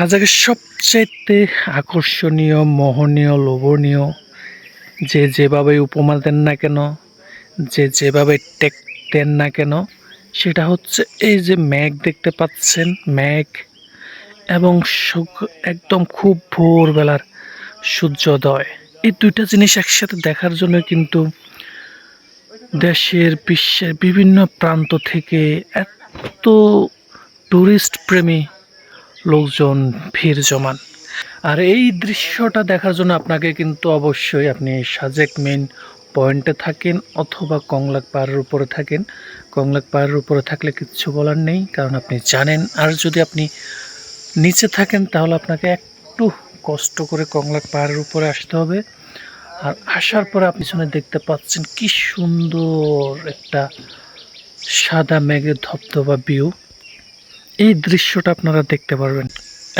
সাজেকের সবচাইতে আকর্ষণীয়, মোহনীয়, লোভনীয়, যে যেভাবে উপমা দেন না কেন, যে যেভাবে টেক দেন না কেন, সেটা হচ্ছে এই যে ম্যাগ দেখতে পাচ্ছেন, ম্যাগ এবং একদম খুব ভোরবেলার সূর্যোদয়। এই দুইটা জিনিস একসাথে দেখার জন্য কিন্তু দেশের বিশ্বের বিভিন্ন প্রান্ত থেকে এত টুরিস্ট প্রেমী লোকজন ভিড় জমান। আর এই দৃশ্যটা দেখার জন্য আপনাকে কিন্তু অবশ্যই আপনি সাজেক মেন পয়েন্টে থাকেন অথবা কংলাক পাহাড়ের উপরে থাকেন। কংলাক পাহাড়ের উপরে থাকলে কিচ্ছু বলার নেই, কারণ আপনি জানেন। আর যদি আপনি নিচে থাকেন, তাহলে আপনাকে একটু কষ্ট করে কংলাক পাহাড়ের উপরে আসতে হবে। আর আসার পরে আপনি পিছনে দেখতে পাচ্ছেন কি সুন্দর একটা সাদা মেঘের ধবধবা ভিউ এই দৃশ্যটা আপনারা দেখতে পারবেন।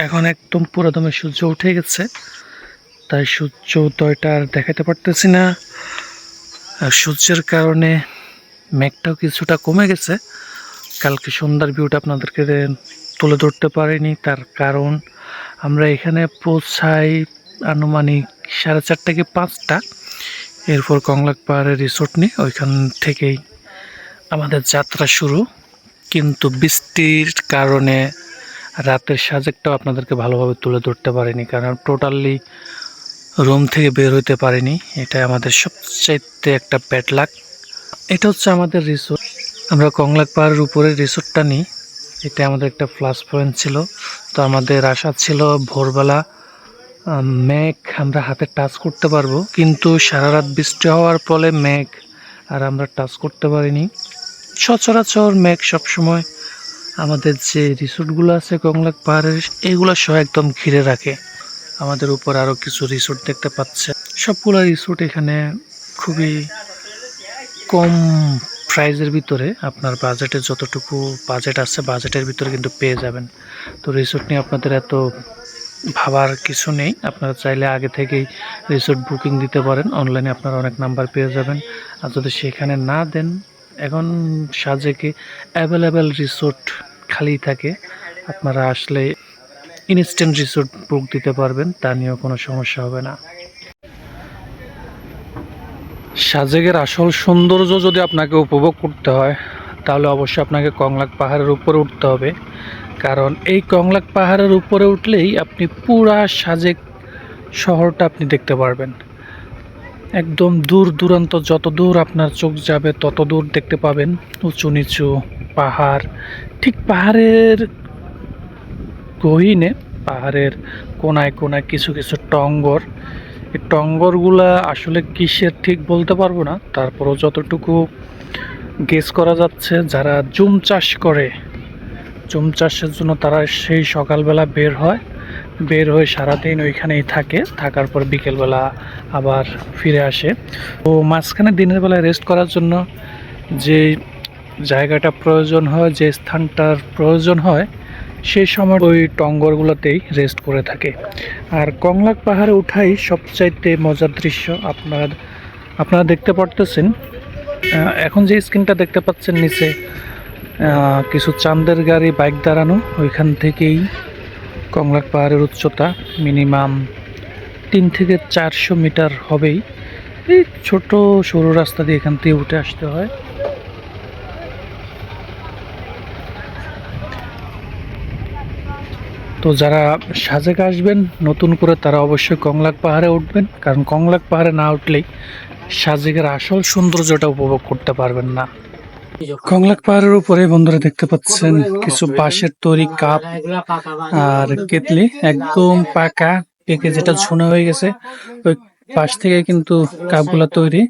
এখন একদম পুরোদমে সূর্য উঠে গেছে। তাই সূর্য উদয়টা আর দেখাতে পারতেছি না। সূর্যের কারণে মেঘটাও কিছুটা কমে গেছে। কালকে সন্ধ্যার ভিউটা আপনাদেরকে তুলে ধরতে পারিনি। তার কারণ আমরা এখানে পৌঁছাই আনুমানিক সাড়ে চারটা কি পাঁচটা। এরপর কংলাক পাহাড়ের রিসোর্ট নিই ওইখান থেকেই আমাদের যাত্রা শুরু। কিন্তু বৃষ্টির কারণে রাতের সাজেকটাও আপনাদেরকে ভালোভাবে তুলে ধরতে পারিনি, কারণ টোটালি রুম থেকে বের হইতে পারিনি। এটা আমাদের সবচাইতে একটা ব্যাড লাক এটা হচ্ছে আমাদের রিসোর্ট আমরা কংলাক পাহাড়ের উপরে রিসোর্টটা নিই। এটা আমাদের একটা প্লাস পয়েন্ট ছিল। তো আমাদের আশা ছিল ভোরবেলা মেঘ আমরা হাতে টাচ করতে পারব। কিন্তু সারা রাত বৃষ্টি হওয়ার ফলে মেঘ আর আমরা টাচ করতে পারিনি। সচরাচর মেঘ সবসময় আমাদের যে রিসোর্টগুলো আছে কংলাক পাহাড়ের, এগুলো সহ একদম ঘিরে রাখে। আমাদের উপর আরও কিছু রিসোর্ট দেখতে পাচ্ছে। সবগুলো রিসোর্ট এখানে খুবই কম প্রাইজের ভিতরে আপনার বাজেটে যতটুকু বাজেট আছে বাজেটের ভিতরে কিন্তু পেয়ে যাবেন। তো রিসোর্ট নিয়ে আপনাদের এত ভাবার কিছু নেই। আপনারা চাইলে আগে থেকেই রিসোর্ট বুকিং দিতে পারেন। অনলাইনে আপনারা অনেক নাম্বার পেয়ে যাবেন। আর যদি সেখানে না দেন এখন সাজেকে অ্যাভেলেবেল রিসোর্ট খালি থাকে, আপনারা আসলে ইনস্ট্যান্ট রিসোর্ট বুক দিতে পারবেন, তা নিয়েও কোনো সমস্যা হবে না। সাজেকের আসল সৌন্দর্য যদি আপনাকে উপভোগ করতে হয়, তাহলে অবশ্যই আপনাকে কংলাক পাহাড়ের উপরে উঠতে হবে। কারণ এই কংলাক পাহাড়ের উপরে উঠলেই আপনি পুরা সাজেক শহরটা আপনি দেখতে পারবেন। একদম দূর দূরান্ত যত দূর আপনার চোখ যাবে, তত দূর দেখতে পাবেন উঁচু নিচু পাহাড়। ঠিক পাহাড়ের গহীনে, পাহাড়ের কোনায় কোনায় কিছু কিছু টঙ্গর। এই টঙ্গরগুলা আসলে কিসের ঠিক বলতে পারব না, তারপরও যতটুকু গেস করা যাচ্ছে, যারা জুম চাষ করে, জুম চাষের জন্য তারা সেই সকালবেলা বের হয়। বের হয়ে সারাদিন ওইখানেই থাকে। থাকার পর বিকেলবেলা আবার ফিরে আসে। তো মাঝখানে দিনের বেলায় রেস্ট করার জন্য যে জায়গাটা প্রয়োজন হয়, যে স্থানটার প্রয়োজন হয়, সেই সময় ওই টঙ্গরগুলোতেই রেস্ট করে থাকে। আর কংলাক পাহাড়ে উঠাই সবচাইতে মজার দৃশ্য আপনার, আপনারা দেখতে পারতেছেন। এখন যে স্ক্রিনটা দেখতে পাচ্ছেন নিচে কিছু চান্দের গাড়ি, বাইক দাঁড়ানো, ওইখান থেকেই কংলাক পাহাড়ের উচ্চতা মিনিমাম তিন থেকে চারশো মিটার হবেই। এই ছোট সরু রাস্তা দিয়ে এখান থেকে উঠে আসতে হয়। তো যারা সাজেক আসবেন, নতুন করে তারা অবশ্যই কংলাক পাহাড়ে উঠবেন, কারণ কংলাক পাহাড়ে না উঠলেই সাজেকের আসল সৌন্দর্যটা উপভোগ করতে পারবেন না। কংলাক পাহাড়ের উপরে বন্ধুরা দেখতে পাচ্ছেন কিছু বাঁশের তৈরি কাপ আর কেতলি একদম পাকা পেকে যেটা ঝুনা হয়ে গেছে। ওই পাশ থেকে কিন্তু কাপগুলো তৈরি।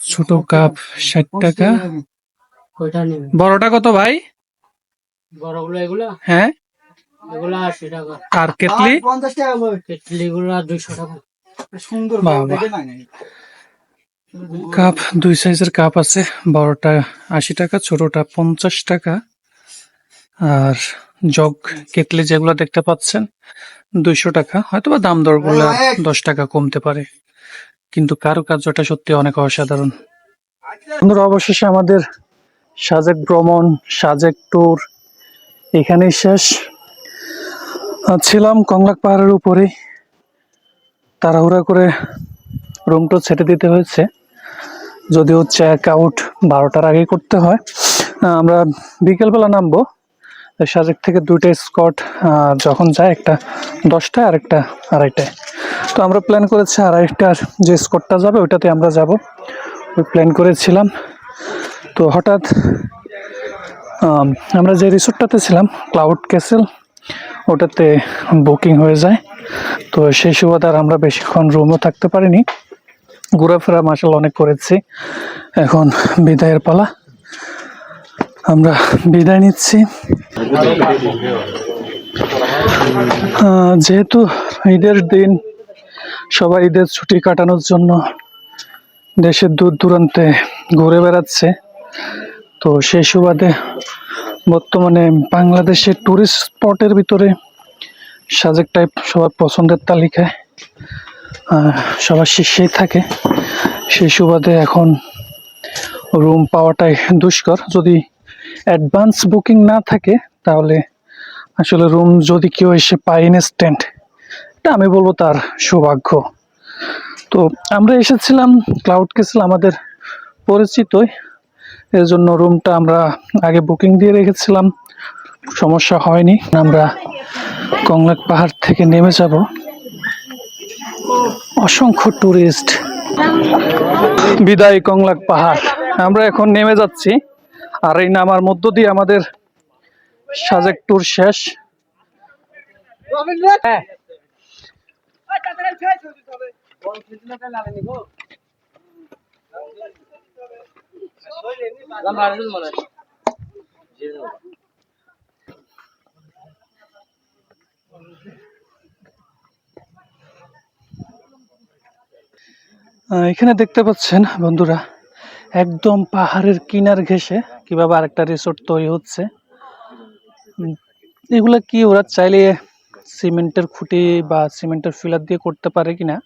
ছোট কাপ ষাট টাকা। বড়টা কত ভাই? বড়গুলো এগুলো হ্যাঁ? এগুলো আশি টাকা আর কেতলি কেটলি গুলো দুইশো টাকা সুন্দর। কাপ দুই সাইজের কাপ আছে বড়টা আশি টাকা ছোটটা পঞ্চাশ টাকা। আর জগ কেটলি যেগুলো দেখতে পাচ্ছেন দুইশো টাকা। হয়তো বা দাম দরগুলো দশ টাকা কমতে পারে। কিন্তু কারুকার্যটা সত্যি অনেক অসাধারণ। বন্ধুরা অবশেষে আমাদের সাজেক ভ্রমণ সাজেক ট্যুর এখানেই শেষ। ছিলাম কংলাক পাহাড়ের উপরেই। তাড়াহুড়া করে রুমটা ছেড়ে দিতে হয়েছে। যদিও চেক আউট বারোটার আগেই করতে হয়। আমরা বিকেলবেলা নামবো। সাজেক থেকে দুইটা স্কট যখন যায় একটা দশটায় আর একটা আড়াইটায়। তো আমরা প্ল্যান করেছি আড়াইটার যে স্কটটা যাবে ওইটাতে আমরা যাব। ওই প্ল্যান করেছিলাম। তো হঠাৎ আমরা যে রিসোর্টটাতে ছিলাম ক্লাউড ক্যাসেল ওটাতে বুকিং হয়ে যায়। তো সেই সুবাদে আর আমরা বেশিক্ষণ রুমও থাকতে পারিনি। ঘোরাফেরা মাসাল অনেক করেছি। এখন বিদায়ের পালা। আমরা বিদায় নিচ্ছি। যেহেতু ঈদের দিন, সবাই ঈদের ছুটি কাটানোর জন্য দেশের দূর দূরান্তে ঘুরে বেড়াচ্ছে। তো সেই সুবাদে বর্তমানে বাংলাদেশের টুরিস্ট স্পটের ভিতরে সাজেক টাইপ সবার পছন্দের তালিকায় সবার শীর্ষেই থাকে। সেই সুবাদে এখন রুম পাওয়াটাই দুষ্কর। যদি অ্যাডভান্স বুকিং না থাকে, তাহলে আসলে রুম যদি কেউ এসে পায় ইনস্ট্যান্ট এটা আমি বলব তার সৌভাগ্য। তো আমরা এসেছিলাম ক্লাউড কেসেল আমাদের পরিচিতই। এর জন্য রুমটা আমরা আগে বুকিং দিয়ে রেখেছিলাম। সমস্যা হয়নি। আমরা কংলাক পাহাড় থেকে নেমে যাব। অসংখ্য টুরিস্ট। বিদায় কংলাক পাহাড়। আমরা এখন নেমে যাচ্ছি। আর এই নামার মধ্য দিয়ে আমাদের সাজেক ট্যুর শেষ। আহ, এখানে দেখতে পাচ্ছেন বন্ধুরা একদম পাহাড়ের কিনার ঘেঁষে কীভাবে আরেকটা রিসোর্ট তৈরি হচ্ছে। এগুলো কি ওরা চাইলে সিমেন্টের খুঁটি বা সিমেন্টের ফিলার দিয়ে করতে পারে কিনা?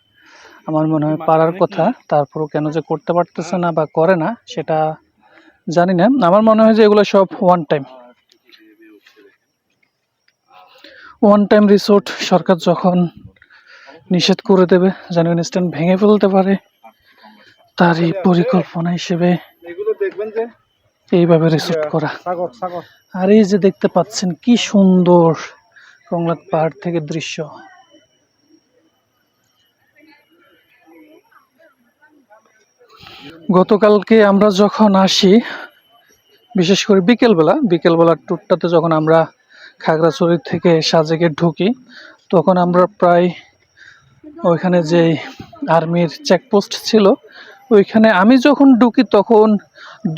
আমার মনে হয় পারার কথা তারপরও কেন যে করতে পারতেছে না বা করে না সেটা জানি না। আমার মনে হয় যে এগুলো সব one time one time resort সরকার যখন নিষেধ করে দেবে ইনস্ট্যান্ট ভেঙে ফেলতে পারে। তারই পরিকল্পনা হিসেবে এইভাবে রিসোর্ট করা। আর এই যে দেখতে পাচ্ছেন কি সুন্দর কংলাক পাহাড় থেকে দৃশ্য। গতকালকে আমরা যখন আসি বিশেষ করে বিকেলবেলা বিকেলবেলার ট্যুরটাতে যখন আমরা খাগড়াছড়ি থেকে সাজেকে ঢুকি তখন আমরা প্রায় ওইখানে যে আর্মির চেকপোস্ট ছিল, ওইখানে আমি যখন ঢুকি তখন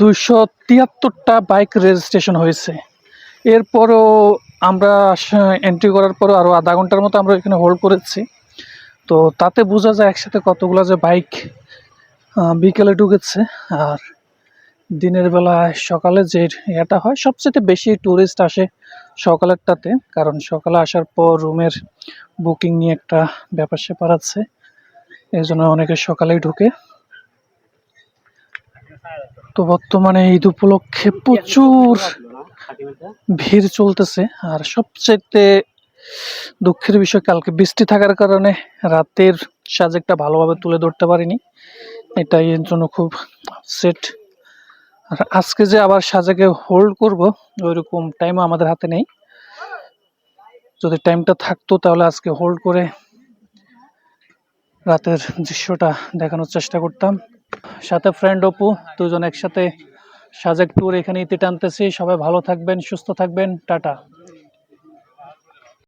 দুইশো তিয়াত্তরটা বাইক রেজিস্ট্রেশন হয়েছে। এরপরও আমরা এন্ট্রি করার পরও আরও আধা ঘণ্টার মতো আমরা এখানে হোল্ড করেছি। তো তাতে বোঝা যায় একসাথে কতগুলো যে বাইক বিকেলে ঢুকেছে। আর দিনের বেলায় সকালে যে ইয়েটা হয়, সবচেয়ে বেশি ট্যুরিস্ট আসে সকালেরটাতে। কারণ সকালে আসার পর রুমের বুকিং নিয়ে একটা ব্যাপার স্যাপার আছে। এই জন্য অনেকে সকালেই ঢুকে। তো বর্তমানে ঈদ উপলক্ষে প্রচুর ভিড় চলতেছে। আর সবচেয়ে দুঃখের বিষয়, কালকে বৃষ্টি থাকার কারণে রাতের সাজেকটা ভালোভাবে তুলে ধরতে পারিনি। এটাই এর জন্য খুব সেট আর আজকে যে আবার সাজাকে হোল্ড করব, ওইরকম টাইম আমাদের হাতে নেই। যদি টাইমটা থাকতো তাহলে আজকে হোল্ড করে রাতের দৃশ্যটা দেখানোর চেষ্টা করতাম। সাথে ফ্রেন্ড অপু, দুজন একসাথে সাজাক ট্যুর এখানে ইতি টানতেছি। সবাই ভালো থাকবেন, সুস্থ থাকবেন, টাটা।